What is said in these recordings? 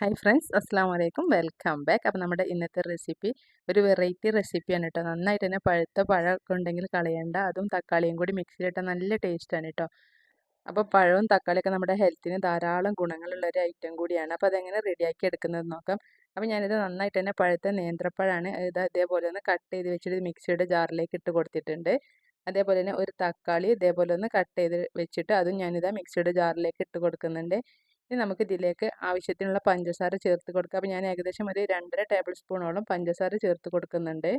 Hi friends അസ്സാം വലൈക്കും welcome back. അപ്പോൾ നമ്മുടെ ഇന്നത്തെ റെസിപ്പി ഒരു വെറൈറ്റി റെസിപ്പിയാണ് കേട്ടോ. നന്നായിട്ട് തന്നെ പഴുത്ത പഴമൊക്കെ ഉണ്ടെങ്കിൽ കളയണ്ട. അതും തക്കാളിയും കൂടി മിക്സിയിലിട്ടാൽ നല്ല ടേസ്റ്റാണ് കേട്ടോ. അപ്പോൾ പഴവും തക്കാളിയൊക്കെ നമ്മുടെ ഹെൽത്തിന് ധാരാളം ഗുണങ്ങളുള്ള ഒരു ഐറ്റം കൂടിയാണ്. അപ്പോൾ അതെങ്ങനെ റെഡിയാക്കി എടുക്കുന്നത് നോക്കാം. അപ്പോൾ ഞാനിത് നന്നായിട്ട് തന്നെ പഴുത്ത നേന്ത്രപ്പഴമാണ് ഇത് അതേപോലെ ഒന്ന് കട്ട് ചെയ്ത് വെച്ചിട്ട് മിക്സിയുടെ ജാറിലേക്ക് ഇട്ട് കൊടുത്തിട്ടുണ്ട്. അതേപോലെ തന്നെ ഒരു തക്കാളി ഇതേപോലെ ഒന്ന് കട്ട് ചെയ്ത് വെച്ചിട്ട് അതും ഞാനിതാ മിക്സിയുടെ ജാറിലേക്ക് ഇട്ട് കൊടുക്കുന്നുണ്ട്. ഇനി നമുക്ക് ഇതിലേക്ക് ആവശ്യത്തിനുള്ള പഞ്ചസാര ചേർത്ത് കൊടുക്കുക അപ്പോൾ ഞാൻ ഏകദേശം ഒരു രണ്ടര ടേബിൾ സ്പൂണോളം പഞ്ചസാര ചേർത്ത് കൊടുക്കുന്നുണ്ട്.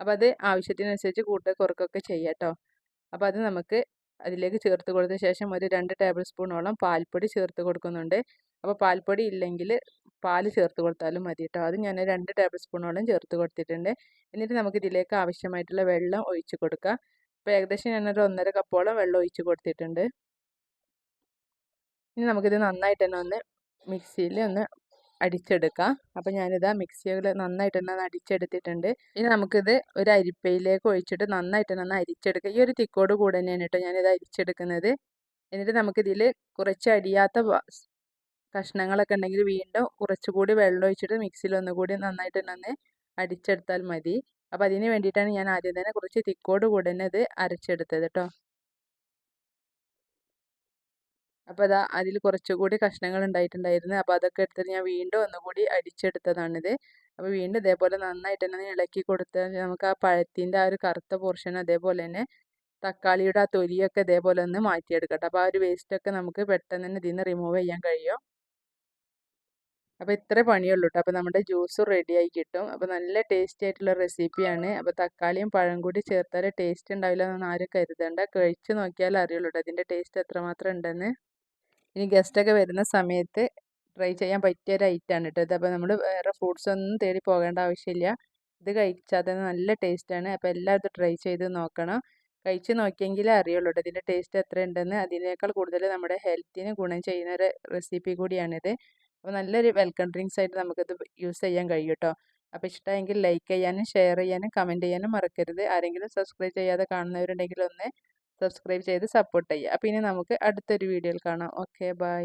അപ്പോൾ അത് ആവശ്യത്തിനനുസരിച്ച് കൂട്ടുക കുറക്കൊക്കെ ചെയ്യാം കേട്ടോ അപ്പോൾ അത് നമുക്ക് അതിലേക്ക് ചേർത്ത് കൊടുത്ത ശേഷം ഒരു രണ്ട് ടേബിൾ സ്പൂണോളം പാൽപ്പൊടി ചേർത്ത് കൊടുക്കുന്നുണ്ട്. അപ്പോൾ പാൽപ്പൊടി ഇല്ലെങ്കിൽ പാൽ ചേർത്ത് കൊടുത്താലും മതി കേട്ടോ അത് ഞാൻ രണ്ട് ടേബിൾ സ്പൂണോളം ചേർത്ത് കൊടുത്തിട്ടുണ്ട്. എന്നിട്ട് നമുക്ക് ഇതിലേക്ക് ആവശ്യമായിട്ടുള്ള വെള്ളം ഒഴിച്ച് കൊടുക്കാം. അപ്പോൾ ഏകദേശം ഞാനൊരു ഒന്നര കപ്പോളം വെള്ളം ഒഴിച്ച് കൊടുത്തിട്ടുണ്ട്. ഇനി നമുക്കിത് നന്നായിട്ട് തന്നെ ഒന്ന് മിക്സിയിൽ ഒന്ന് അടിച്ചെടുക്കാം. അപ്പോൾ ഞാനിതാ മിക്സിയിൽ നന്നായിട്ട് തന്നെ അടിച്ചെടുത്തിട്ടുണ്ട്. ഇനി നമുക്കിത് ഒരു അരിപ്പയിലേക്ക് ഒഴിച്ചിട്ട് നന്നായിട്ട് തന്നെ ഒന്ന് അരിച്ചെടുക്കുക ഈ ഒരു തിക്കോട് കൂടെ തന്നെയാണ് കേട്ടോ ഞാനിത് അരിച്ചെടുക്കുന്നത്. എന്നിട്ട് നമുക്കിതിൽ കുറച്ച് അടിയാത്ത കഷ്ണങ്ങളൊക്കെ ഉണ്ടെങ്കിൽ വീണ്ടും കുറച്ചുകൂടി വെള്ളം ഒഴിച്ചിട്ട് മിക്സിയിൽ ഒന്നുകൂടി നന്നായിട്ട് തന്നെ ഒന്ന് അടിച്ചെടുത്താൽ മതി. അപ്പോൾ അതിന് വേണ്ടിയിട്ടാണ് ഞാൻ ആദ്യം തന്നെ കുറച്ച് തിക്കോട് കൂടെ തന്നെ ഇത് അരച്ചെടുത്തത് കേട്ടോ. അപ്പോൾ അതാ അതിൽ കുറച്ചുകൂടി കഷ്ണങ്ങൾ ഉണ്ടായിട്ടുണ്ടായിരുന്നു. അപ്പോൾ അതൊക്കെ എടുത്തിട്ട് ഞാൻ വീണ്ടും ഒന്നുകൂടി അടിച്ചെടുത്തതാണിത്. അപ്പോൾ വീണ്ടും ഇതേപോലെ നന്നായിട്ട് തന്നെ ഇളക്കി കൊടുത്താൽ നമുക്ക് ആ പഴത്തിന്റെ ആ ഒരു കറുത്ത പോർഷൻ അതേപോലെ തന്നെ തക്കാളിയുടെ ആ തൊലിയൊക്കെ ഇതേപോലെ ഒന്ന് മാറ്റിയെടുക്കട്ടെ. അപ്പോൾ ആ ഒരു വേസ്റ്റൊക്കെ നമുക്ക് പെട്ടെന്ന് തന്നെ ഇതിൽ നിന്ന് റിമൂവ് ചെയ്യാൻ കഴിയും. അപ്പോൾ ഇത്ര പണിയുള്ളൂ കേട്ടോ അപ്പോൾ നമ്മുടെ ജ്യൂസ് റെഡി ആയി കിട്ടും. അപ്പോൾ നല്ല ടേസ്റ്റി ആയിട്ടുള്ള റെസിപ്പിയാണ് അപ്പോൾ തക്കാളിയും പഴം കൂടി ചേർത്താൽ ടേസ്റ്റ് ഉണ്ടാവില്ല എന്നൊന്നും ആരും കരുതണ്ട. കഴിച്ച് നോക്കിയാൽ അറിയുള്ളൂ കേട്ടോ ടേസ്റ്റ് എത്രമാത്രം ഉണ്ടെന്ന്. ഇനി ഗസ്റ്റൊക്കെ വരുന്ന സമയത്ത് ട്രൈ ചെയ്യാൻ പറ്റിയ ഒരു ഐറ്റമാണ് കേട്ടോ. ഇതപ്പോൾ നമ്മൾ വേറെ ഫ്രൂട്ട്സ് ഒന്നും തേടി പോകേണ്ട ആവശ്യമില്ല. ഇത് കഴിച്ചാൽ തന്നെ നല്ല ടേസ്റ്റാണ് അപ്പോൾ എല്ലാവരും ട്രൈ ചെയ്ത് നോക്കണം. കഴിച്ച് നോക്കിയെങ്കിലേ അറിയുള്ളൂ കേട്ടോ ഇതിന്റെ ടേസ്റ്റ് എത്ര ഉണ്ടെന്ന്. അതിനേക്കാൾ കൂടുതൽ നമ്മുടെ ഹെൽത്തിന് ഗുണം ചെയ്യുന്ന ഒരു റെസിപ്പി കൂടിയാണിത്. അപ്പോൾ നല്ലൊരു വെൽക്കം ഡ്രിങ്ക്സ് ആയിട്ട് നമുക്കിത് യൂസ് ചെയ്യാൻ കഴിയും കേട്ടോ. അപ്പോൾ ഇഷ്ടമെങ്കിൽ ലൈക്ക് ചെയ്യാനും ഷെയർ ചെയ്യാനും കമന്റ് ചെയ്യാനും മറക്കരുത്. ആരെങ്കിലും സബ്സ്ക്രൈബ് ചെയ്യാതെ കാണുന്നവരുണ്ടെങ്കിൽ ഒന്ന് സബ്സ്ക്രൈബ് ചെയ്ത് സപ്പോർട്ട് ചെയ്യുക. അപ്പോൾ ഇനി നമുക്ക് അടുത്തൊരു വീഡിയോയിൽ കാണാം. Okay bye.